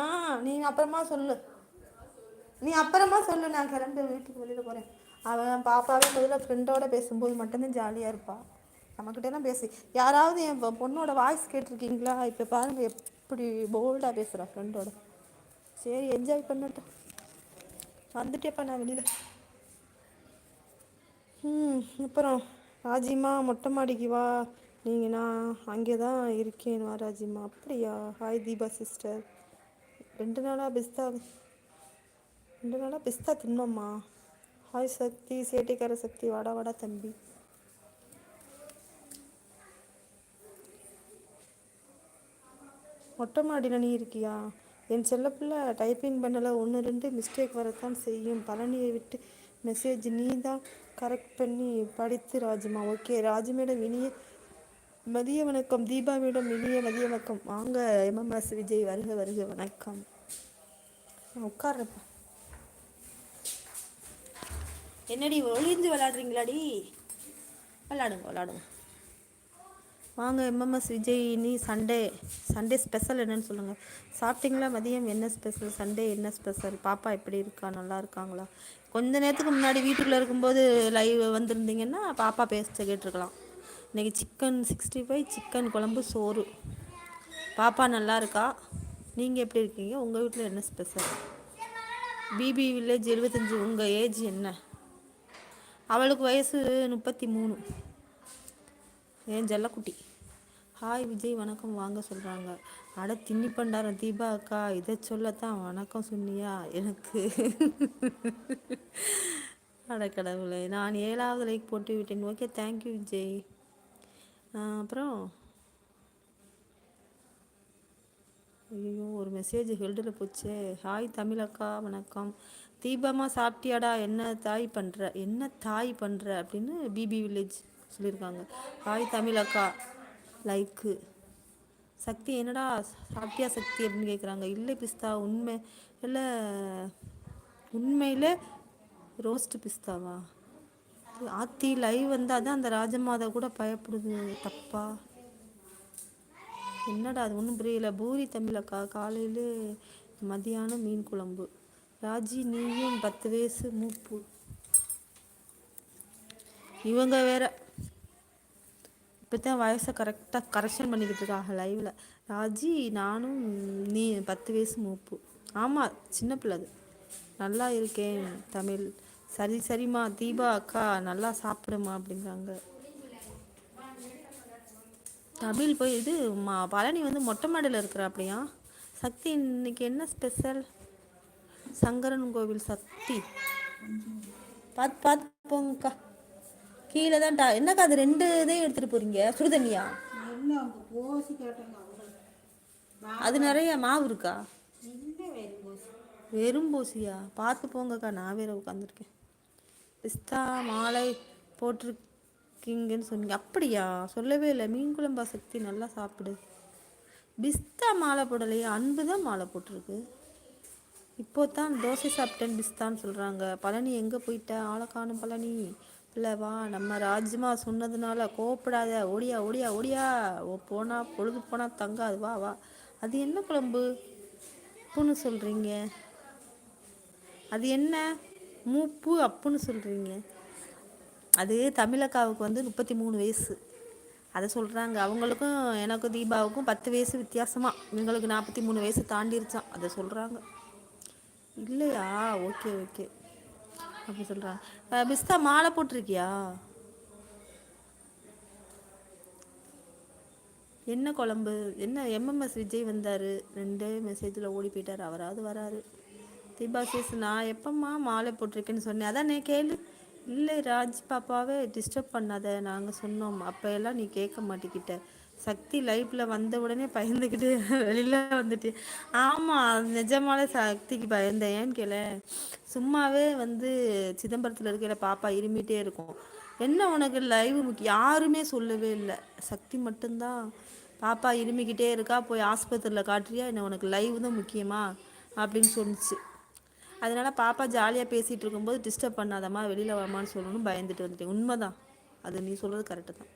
ஆ நீ அப்புறமா சொல்லு. நீ அப்புறமா சொல்லு நான் கிளம்பி வீட்டுக்கு வெளியில் போகிறேன் அவன் பாப்பாவே முதல்ல ஃப்ரெண்டோட பேசும்போது மட்டும்தான் ஜாலியாக இருப்பா. நம்மக்கிட்டலாம் பேசி யாராவது என் பொண்ணோட வாய்ஸ் கேட்டிருக்கீங்களா? இப்போ பாருங்கள் எப்படி போல்டாக பேசுகிறா ஃப்ரெண்டோட சரி என்ஜாய் பண்ணட்டும். வந்துட்டேப்பா நான் வெளியில். ம் அப்புறம் ராஜிமா மொட்டை மாடிக்கு வா. நீங்கள் நான் அங்கே தான் இருக்கேன் வா ராஜிமா. அப்படியா? ஹாய் தீபா சிஸ்டர் ரெண்டு நாளாக பிஸ்தா ரெண்டு நாளாக பிஸ்தா தின்னோம்மா. ஹாய் சக்தி சேட்டைக்கார சக்தி வாடா வாடா தம்பி. மொட்டை மாடியில் நீ இருக்கியா? என் செல்லப்பிள்ளை டைப்பிங் பண்ணல. ஒன்று ரெண்டு மிஸ்டேக் வரத்தான் செய்யும். பழனியை விட்டு மெசேஜ் நீ தான் கரெக்ட் பண்ணி படித்து ராஜுமா. ஓகே ராஜு மேடம் இனிய மதிய வணக்கம். தீபா மேடம் இனிய மதிய வணக்கம். வாங்க எம்எம்எஸ் விஜய் வருக வருக வணக்கம். உட்காருப்பா. என்னடி ஒளிந்து விளாடுறீங்களாடி விளாடுங்க விளாடுங்க வாங்க எம்எம்எஸ் விஜய் இனி சண்டே. சண்டே ஸ்பெஷல் என்னன்னு சொல்லுங்கள் சாப்பிட்டீங்களா மதியம்? என்ன ஸ்பெஷல் சண்டே என்ன ஸ்பெஷல் பாப்பா எப்படி இருக்கா? நல்லா இருக்காங்களா? கொஞ்ச நேரத்துக்கு முன்னாடி வீட்டுக்குள்ளே இருக்கும்போது லைவ் வந்திருந்தீங்கன்னா பாப்பா பேச கேட்டிருக்கலாம். இன்றைக்கி சிக்கன் சிக்ஸ்டி ஃபைவ் சிக்கன் குழம்பு சோறு. பாப்பா நல்லா இருக்கா? நீங்கள் எப்படி இருக்கீங்க? உங்கள் வீட்டில் என்ன ஸ்பெஷல் பிபி வில்லேஜ் எழுபத்தஞ்சி உங்கள் ஏஜ் என்ன? அவளுக்கு வயசு முப்பத்தி மூணு ஏன் ஜல்லக்குட்டி? ஹாய் விஜய் வணக்கம். வாங்க சொல்கிறாங்க அட தின்னி பண்டாரம் தீபா அக்கா இதை சொல்லத்தான் வணக்கம் சொன்னியா? எனக்கு. அட கடவுளை நான் ஏழாவது லைக் போட்டு விட்டேன். Okay thank you Vijay. அப்புறம்? ஐயோ மெசேஜ் ஹெல்டில் போச்சு. ஹாய் தமிழக்கா வணக்கம். தீபமாக சாப்பிட்டியாடா? என்ன தாய் பண்ணுற என்ன தாய் பண்ணுற அப்படின்னு பிபி வில்லேஜ் சொல்லியிருக்காங்க. ஹாய் தமிழக்கா லைக்கு சக்தி என்னடா? சாப்பிட்டியா சக்தி? அப்படின்னு கேட்குறாங்க இல்லை பிஸ்தா உண்மை இல்லை உண்மையில் ரோஸ்ட் பிஸ்தாவா? ஆத்தி லைவ் வந்தால் தான் அந்த ராஜமாதா கூட பயப்படுது. தப்பா? என்னடா அது ஒன்றும் புரியல. பூரி தமிழக்கா காலையில் மதியானம் மீன் குழம்பு. ராஜி நீயும் பத்து வயசு மூப்பு. இவங்க வேற இப்போ தான் வயசை கரெக்டாக கரெக்ஷன் பண்ணிக்கிட்டு இருக்காங்க லைவில் ராஜி நானும் நீ பத்து வயசு மூப்பு. ஆமாம் சின்ன பிள்ளை அது. நல்லா இருக்கேன் தமிழ். சரி சரிம்மா தீபா அக்கா நல்லா சாப்பிடுமா அப்படிங்கிறாங்க. தமிழ் போய் இது மா பழனி வந்து மொட்டை மாடியில் இருக்கிற அப்படியா? சக்தி இன்னைக்கு என்ன ஸ்பெஷல் சங்கரன் கோவில் சக்தி. பார்த்து பார்த்து போங்கக்கா. கீழே தான் டா என்னக்கா அது ரெண்டு இதையும் எடுத்துகிட்டு போகிறீங்க சுடுதண்ணியா? அது நிறைய மாவு இருக்கா? வெறும் பூசியா? பார்த்து போங்கக்கா நான் வேற உட்காந்துருக்கேன் பிஸ்தா மாலை கிங்குன்னு சொன்னீங்க. அப்படியா? சொல்லவே இல்லை. மீன் குழம்பா சக்தி நல்லா சாப்பிடு. பிஸ்தா மாலை போடலையே? அன்பு தான் மாலை போட்டிருக்கு. இப்போ தான் தோசை சாப்பிட்டேன் பிஸ்தான்னு சொல்கிறாங்க பழனி எங்கே போயிட்ட? ஆளை காணும் பழனி. இல்லைவா நம்ம ராஜ்மா சொன்னதுனால கோவப்படாத. ஓடியா ஓடியா ஓடியா. ஓ போனால் பொழுது போனால் தங்காது. வா வா. அது என்ன குழம்பு? அப்புன்னு சொல்கிறீங்க அது என்ன? மூப்பு அப்புன்னு சொல்கிறீங்க அது தமிழக்காவுக்கு வந்து முப்பத்தி மூணு வயசு. அதை சொல்கிறாங்க அவங்களுக்கும் எனக்கும் தீபாவுக்கும் பத்து வயசு வித்தியாசமாக இவங்களுக்கு நாற்பத்தி மூணு வயசு தாண்டிருச்சான் அதை சொல்கிறாங்க இல்லையா? Okay okay. அப்படி சொல்கிறாங்க பிஸ்தா மாலை போட்டிருக்கியா? என்ன குழம்பு? என்ன எம்எம்எஸ் விஜய் வந்தார். ரெண்டு மெசேஜில் ஓடி போயிட்டார். அவராவது வராரு. தீபா சேஸ் நான் எப்பம்மா மாலை போட்டிருக்கேன்னு சொன்னேன். அதான் கேளு இல்லை ராஜ் பாப்பாவே டிஸ்டர்ப் பண்ணாத நாங்கள் சொன்னோம். அப்போ எல்லாம் நீ கேட்க மாட்டிக்கிட்ட சக்தி லைஃப்பில் வந்த உடனே பயந்துக்கிட்டு வெளியில் வந்துட்டு ஆமாம் நிஜமான சக்திக்கு பயந்தேன் ஏன்னு கேள சும்மாவே வந்து சிதம்பரத்தில் இருக்கிற பாப்பா இருமிட்டே இருக்கும். என்ன உனக்கு லைவ் முக்கியம்? யாருமே சொல்லவே இல்லை. சக்தி மட்டும்தான். பாப்பா இருமிக்கிட்டே இருக்கா போய் ஆஸ்பத்திரியில் காட்டுறியா? என்ன உனக்கு லைவ் தான் முக்கியமா? அப்படின்னு சொன்னிச்சு. அதனால் பாப்பா ஜாலியாக பேசிகிட்டு இருக்கும்போது டிஸ்டர்ப் பண்ணாதம்மா வெளியில் வாமான்னு சொல்லணும்னு பயந்துட்டு வந்துட்டேன். உண்மைதான். அது நீ சொல்கிறது கரெக்டு தான்.